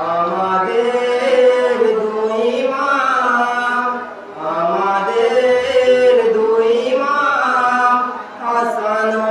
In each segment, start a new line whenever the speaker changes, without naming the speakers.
আমাদের দুই মা হাসানো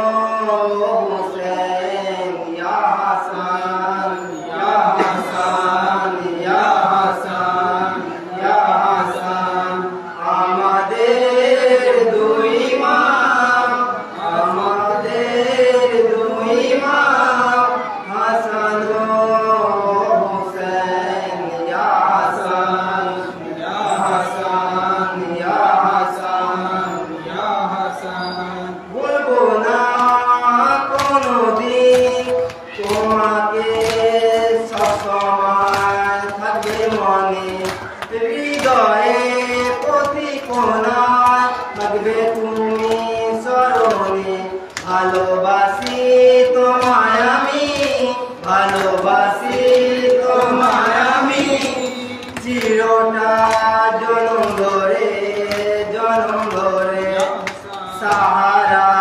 ভালোবাসি তোমার আমি। চিরটা জনম ধরে জনম ধরে। সাহারা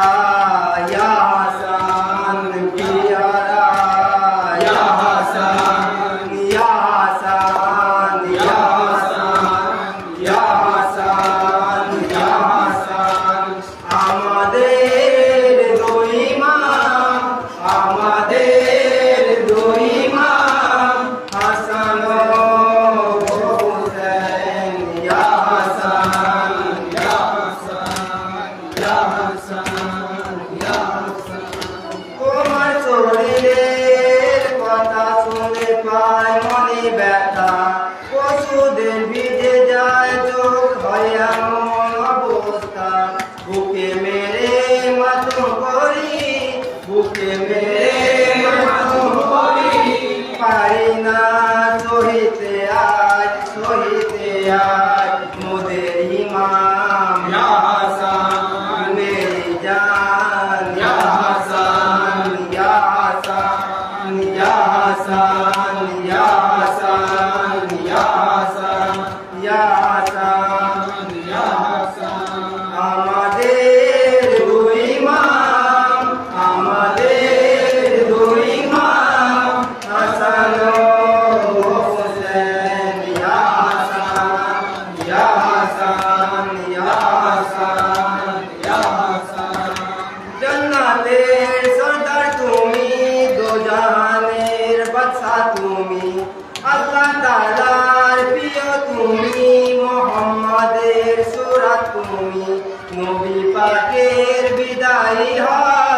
Búsqueme কথা তুমি? আল্লাহ তালার প্রিয় তুমি। মোহাম্মদের সুরাত তুমি। নবী পাকের বিদায়ী হয়।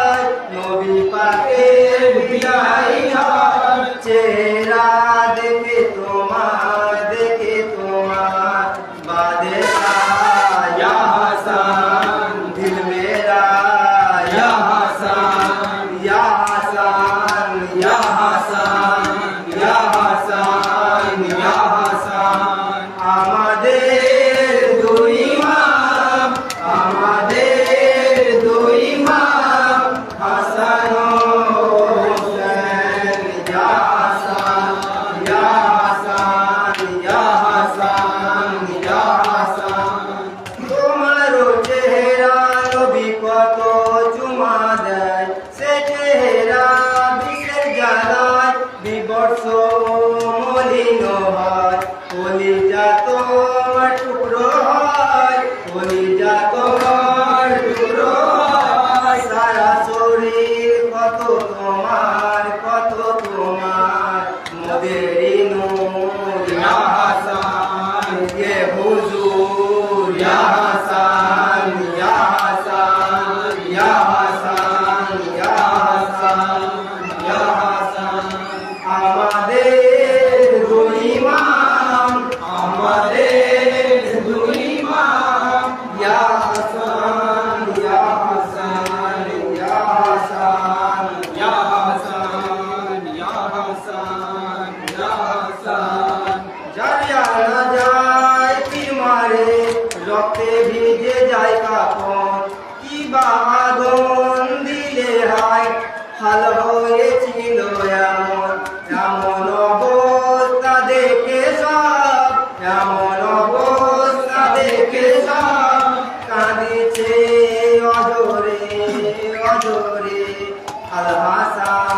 আমাদের দুই আমাদের দুই হাসান হোসেন ইয়া হাসান ইয়া হাসান ইয়া হাসান ইয়া সে চেহারা বিশ্বের জ্বালায় বিবর্ষ মলিন হয়। রক্তে ভিজে যায় কি বা আগুন দিলে হায়, হাল হয়েছিল এমন। এমন অবস্থা দেখে সব, এমন অবস্থা দেখে সব। কাঁদেছে অজরে অজরে আল হাসান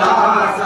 ইয়া